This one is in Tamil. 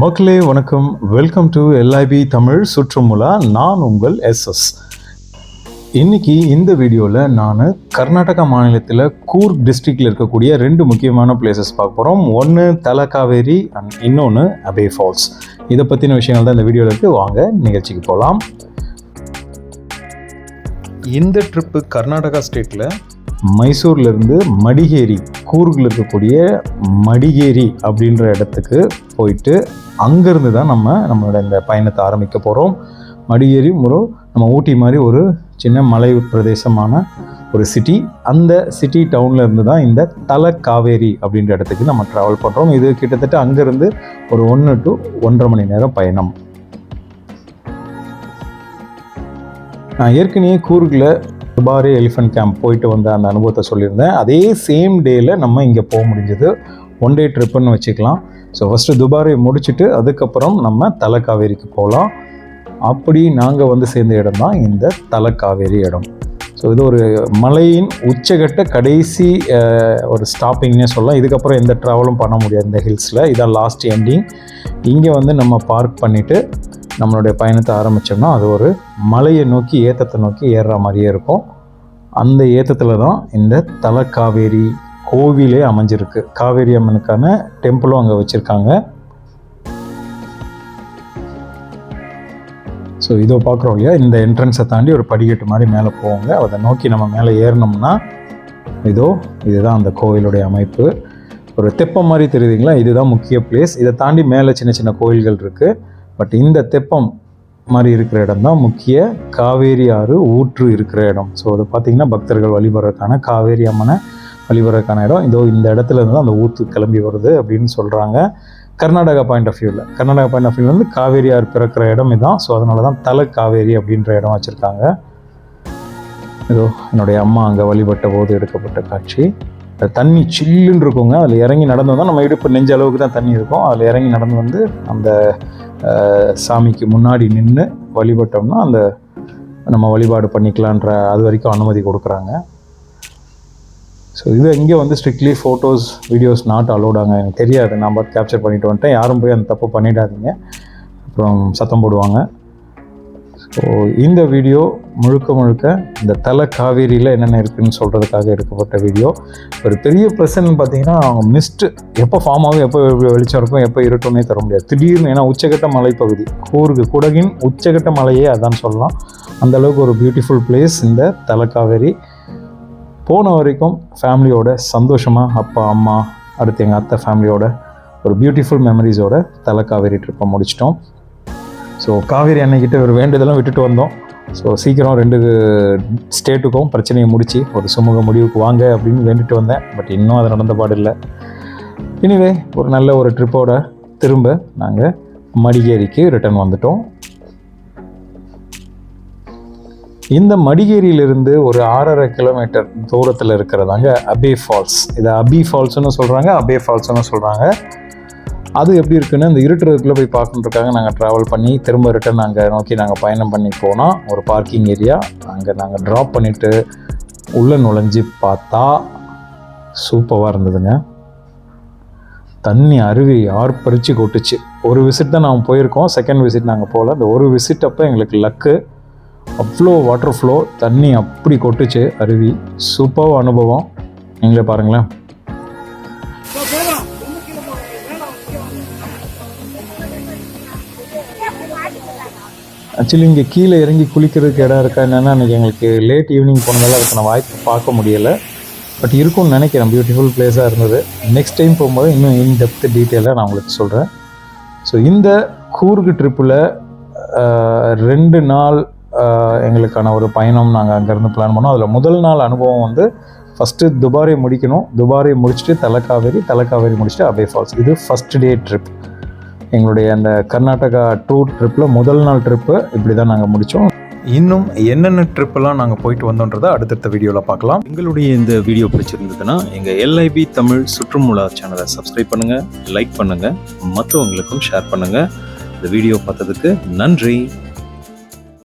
மக்களே வணக்கம். வெல்கம் டு எல்ஐபி தமிழ் சுற்றுமுலா. நான் உங்கள் எஸ்எஸ் இன்னைக்கு இந்த வீடியோவில் நான் கர்நாடகா மாநிலத்தில் கூர்க் டிஸ்ட்ரிக்டில் இருக்கக்கூடிய ரெண்டு முக்கியமான பிளேசஸ் பார்க்க போகிறோம் ஒன்று தலக்காவேரி அண்ட் இன்னொன்று அபே ஃபால்ஸ் இதை பற்றின விஷயங்கள் தான் இந்த வீடியோவில் இருக்குது வாங்க நிகழ்ச்சிக்கு போகலாம் இந்த ட்ரிப்பு கர்நாடகா ஸ்டேட்டில் மைசூர்லேருந்து மடிகேரி கூர்கில் இருக்கக்கூடிய மடிகேரி அப்படின்ற இடத்துக்கு போயிட்டு அங்கேருந்து தான் நம்ம நம்மளோட இந்த பயணத்தை ஆரம்பிக்க போகிறோம் மடிகேரி ஒரு நம்ம ஊட்டி மாதிரி ஒரு சின்ன மலை பிரதேசமான ஒரு சிட்டி அந்த சிட்டி டவுனில் இருந்து தான் இந்த தல காவேரி அப்படின்ற இடத்துக்கு நம்ம ட்ராவல் பண்ணுறோம் இது கிட்டத்தட்ட அங்கேருந்து ஒரு ஒன்று டு ஒன்றரை மணி நேரம் பயணம். நான் ஏற்கனவே கூர்கில் துபாரி எலிஃபென்ட் கேம்ப் போயிட்டு வந்த அந்த அனுபவத்தை சொல்லியிருந்தேன். அதே சேம் டேயில் நம்ம இங்கே போக முடிஞ்சது. ஒன் டே ட்ரிப்புன்னு வச்சுக்கலாம். ஸோ ஃபஸ்ட்டு துபாரை முடிச்சுட்டு அதுக்கப்புறம் நம்ம தலைக்காவேரிக்கு போகலாம் அப்படி நாங்கள் வந்து சேர்ந்த இடம் தான் இந்த தலக்காவேரி இடம். ஸோ இது ஒரு மலையின் உச்சகட்ட கடைசி ஒரு ஸ்டாப்பிங்னே சொல்லலாம். இதுக்கப்புறம் எந்த ட்ராவலும் பண்ண முடியாது இந்த ஹில்ஸில் இதான் லாஸ்ட் எண்டிங் இங்கே வந்து நம்ம பார்க் பண்ணிவிட்டு நம்மளுடைய பயணத்தை ஆரம்பித்தோம்னா அது ஒரு மலையை நோக்கி ஏத்தத்தை நோக்கி ஏறுற மாதிரியே இருக்கும். அந்த ஏத்தத்தில் தான் இந்த தலக்காவேரி கோவிலே அமைஞ்சிருக்கு. காவேரி அம்மனுக்கான டெம்பிளும் அங்கே வச்சுருக்காங்க. ஸோ இதோ பார்க்குறோம் இல்லையா? இந்த என்ட்ரன்ஸை தாண்டி ஒரு படிக்கட்டு மாதிரி மேலே போவாங்க. அதை நோக்கி நம்ம மேலே ஏறினோம்னா இதோ இதுதான் அந்த கோவிலுடைய அமைப்பு. ஒரு தெப்பம் மாதிரி தெரியுதுங்களா? இதுதான் முக்கிய பிளேஸ் இதை தாண்டி மேலே சின்ன சின்ன கோயில்கள் இருக்குது பட் இந்த தெப்பம் மாதிரி இருக்கிற இடம் தான் முக்கிய காவேரி ஆறு ஊற்று இருக்கிற இடம். ஸோ அது பார்த்திங்கன்னா பக்தர்கள் வழிபடுறதுக்கான காவேரி அம்மனை வழிபடுறதுக்கான இடம். இதோ இந்த இடத்துல இருந்து தான் அந்த ஊற்று கிளம்பி வருது அப்படின்னு சொல்கிறாங்க கர்நாடகா பாயிண்ட் ஆஃப் வியூவில் கர்நாடகா பாயிண்ட் ஆஃப் வியூவில் வந்து காவேரி ஆறு பிறக்கிற இடம் இதான். ஸோ அதனால தான் தலை காவேரி அப்படின்ற இடம் வச்சுருக்காங்க. இதோ என்னுடைய அம்மா அங்கே வழிபட்ட போது எடுக்கப்பட்ட காட்சி. தண்ணி சில்லுன்னு இருக்குங்க. அதில் இறங்கி நடந்து வந்தால் நம்ம இடுப்பு நெஞ்ச அளவுக்கு தான் தண்ணி இருக்கும். அதில் இறங்கி நடந்து வந்து அந்த சாமிக்கு முன்னாடி நின்று வழிபட்டோம்னா அந்த நம்ம வழிபாடு பண்ணிக்கலான்ற அது வரைக்கும் அனுமதி கொடுக்குறாங்க. ஸோ இது இங்கே வந்து ஸ்ட்ரிக்ட்லி ஃபோட்டோஸ் வீடியோஸ் நாட் அலோடாங்க எனக்கு தெரியாது. நான் பார்த்து கேப்சர் பண்ணிட்டு வந்துட்டேன். யாரும் போய் அந்த தப்பு பண்ணிடாதீங்க. அப்புறம் சத்தம் போடுவாங்க. ஸோ இந்த வீடியோ முழுக்க முழுக்க இந்த தலை காவேரியில் என்னென்ன இருக்குன்னு சொல்கிறதுக்காக எடுக்கப்பட்ட வீடியோ ஒரு பெரிய ப்ளஸ்ன்னு பார்த்தீங்கன்னா அவங்க மிஸ்ட்டு எப்போ ஃபார்ம் ஆகும் எப்போ வெளிச்சம் இருக்கும் எப்போ இருட்டும்னே தர முடியாது. திடீர்னு ஏன்னா உச்சகட்ட மலைப்பகுதி கூர்கு குடகின் உச்சகட்ட மலையே அதான் சொல்லலாம். அந்த அளவுக்கு ஒரு பியூட்டிஃபுல் பிளேஸ் இந்த தலைக்காவேரி போன வரைக்கும் ஃபேமிலியோட சந்தோஷமாக அப்பா அம்மா அடுத்து எங்கள் அத்தை ஃபேமிலியோட ஒரு பியூட்டிஃபுல் மெமரிஸோட தலைக்காவேரி ட்ரிப்பை முடிச்சிட்டோம். ஸோ காவேரி அன்னைக்கிட்ட ஒரு வேண்டுதலும் விட்டுட்டு வந்தோம். ஸோ சீக்கிரம் ரெண்டு ஸ்டேட்டுக்கும் பிரச்சனையை முடித்து ஒரு சுமூக முடிவுக்கு வாங்க அப்படின்னு வேண்டிட்டு வந்தேன். பட் இன்னும் அது நடந்த பாடு இல்லை. எனிவே ஒரு நல்ல ஒரு ட்ரிப்போட திரும்ப நாங்கள் மடிகேரிக்கு ரிட்டர்ன் வந்துட்டோம். இந்த மடிகேரியிலிருந்து ஒரு ஆறரை கிலோமீட்டர் தூரத்தில் இருக்கிறதாங்க அபே ஃபால்ஸ் இதை அபி ஃபால்ஸ்னு சொல்கிறாங்க அபே ஃபால்ஸ்னு சொல்கிறாங்க அது எப்படி இருக்குன்னு இந்த இருட்டுறதுக்குள்ளே போய் பார்க்கணுன்றக்காக நாங்கள் ட்ராவல் பண்ணி திரும்ப ரிட்டர்ன் அங்கே நோக்கி நாங்கள் பயணம் பண்ணி போனோம் ஒரு பார்க்கிங் ஏரியா அங்கே நாங்கள் ட்ராப் பண்ணிவிட்டு உள்ளே நுழைஞ்சு பார்த்தா சூப்பராக இருந்ததுங்க. தண்ணி அருவி ஆர்ப்பரித்து கொட்டுச்சு. ஒரு விசிட் தான் நாங்கள் போயிருக்கோம். செகண்ட் விசிட் நாங்கள் போகல அந்த ஒரு விசிட் அப்போ எங்களுக்கு லக்கு அவ்வளோ வாட்டர் ஃப்ளோ தண்ணி அப்படி கொட்டுச்சு. அருவி சூப்பராக அனுபவம். நீங்களே பாருங்களேன். ஆக்சுவலி இங்கே கீழே இறங்கி குளிக்கிறதுக்கு இடம் இருக்கா என்னென்னா அன்றைக்கி எங்களுக்கு லேட் ஈவினிங் போனதால அதுக்கான வாய்ப்பு பார்க்க முடியலை. பட் இருக்கும்னு நினைக்கிறேன். பியூட்டிஃபுல் பிளேஸாக இருந்தது. நெக்ஸ்ட் டைம் போகும்போது இன்னும் இன் டெப்த் டீட்டெயிலாக நான் உங்களுக்கு சொல்கிறேன் ஸோ இந்த கூர்கு ட்ரிப்பில் ரெண்டு நாள் எங்களுக்கான ஒரு பயணம் நாங்கள் அங்கேருந்து பிளான் பண்ணோம். அதில் முதல் நாள் அனுபவம் வந்து ஃபஸ்ட்டு துபாரை முடிக்கணும். துபாரை முடிச்சுட்டு தலக்காவேரி தலக்காவேரி முடிச்சுட்டு அபே ஃபால்ஸ் இது ஃபஸ்ட் டே ட்ரிப் எங்களுடைய அந்த கர்நாடகா டூர் ட்ரிப்பில் முதல் நாள் ட்ரிப்பு இப்படி தான் நாங்கள் முடித்தோம் இன்னும் என்னென்ன ட்ரிப்பெல்லாம் நாங்கள் போயிட்டு வந்தோன்றதை அடுத்தடுத்த வீடியோவில் பார்க்கலாம். எங்களுடைய இந்த வீடியோ பிடிச்சிருந்ததுன்னா எங்கள் எல்ஐபி தமிழ் சுற்றுமுலா சேனலை சப்ஸ்கிரைப் பண்ணுங்கள் லைக் பண்ணுங்கள் மற்றவங்களுக்கும் ஷேர் பண்ணுங்கள் இந்த வீடியோ பார்த்ததுக்கு நன்றி.